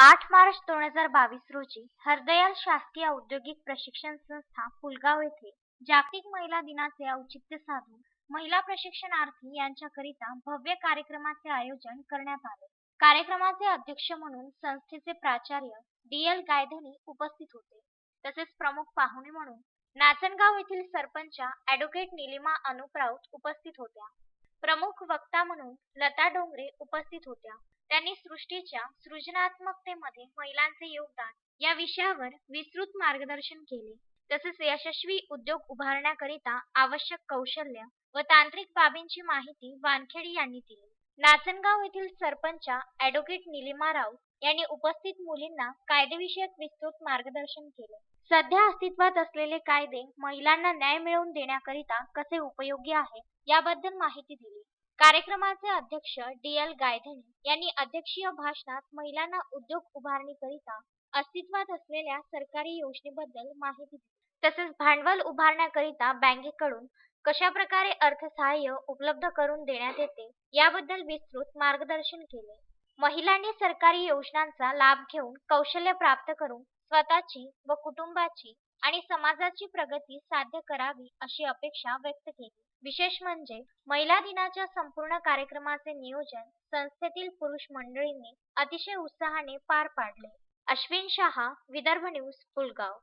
आठ मार्च दोन हजार बावीस रोजी हरदयाल शासकीय औद्योगिक प्रशिक्षण संस्था पुलगाव येथे जागतिक महिला दिनाचे औचित्य साधून महिला प्रशिक्षणार्थी यांच्याकरिता भव्य कार्यक्रमाचे आयोजन करण्यात आले. कार्यक्रमाचे अध्यक्ष म्हणून संस्थेचे प्राचार्य डी एल गायधनी उपस्थित होते. तसेच प्रमुख पाहुणे म्हणून नाचनगाव येथील सरपंच ॲडव्होकेट निलिमा अनुप राऊत उपस्थित होत्या. प्रमुख वक्ता म्हणून लता डोंगरे उपस्थित होत्या. त्यांनी सृष्टीच्या सृजनात्मकतेमध्ये महिलांचे योगदान या विषयावर विस्तृत मार्गदर्शन केले. तसेच यशस्वी उद्योग उभारण्याकरिता आवश्यक कौशल्य व तांत्रिक बाबींची माहिती वानखेडे यांनी दिली. नाचनगाव येथील सरपंच ॲडव्होकेट निलिमा राऊत यांनी उपस्थित मुलींना कायदेविषयक विस्तृत मार्गदर्शन केले. सध्या अस्तित्वात असलेले कायदे महिलांना न्याय मिळवून देण्याकरिता कसे उपयोगी आहेत? याबद्दल माहिती दिली. कार्यक्रमाचे अध्यक्ष डी एल गायधनी यांनी अध्यक्षीय भाषणात महिलांना उद्योग उभारणीकरिता अस्तित्वात असलेल्या सरकारी योजनेबद्दल माहिती दिली. तसेच भांडवल उभारण्याकरिता बँकेकडून कशा प्रकारे अर्थसहाय्य उपलब्ध करून देण्यात येते याबद्दल विस्तृत मार्गदर्शन केले. महिलांनी सरकारी योजनांचा लाभ घेऊन कौशल्य प्राप्त करून स्वतःची व कुटुंबाची आणि समाजाची प्रगती साध्य करावी अशी अपेक्षा व्यक्त केली. विशेष म्हणजे महिला दिनाच्या संपूर्ण कार्यक्रमाचे नियोजन संस्थेतील पुरुष मंडळींनी अतिशय उत्साहाने पार पाडले. अश्विन शहा विदर्भ न्यूज पुलगाव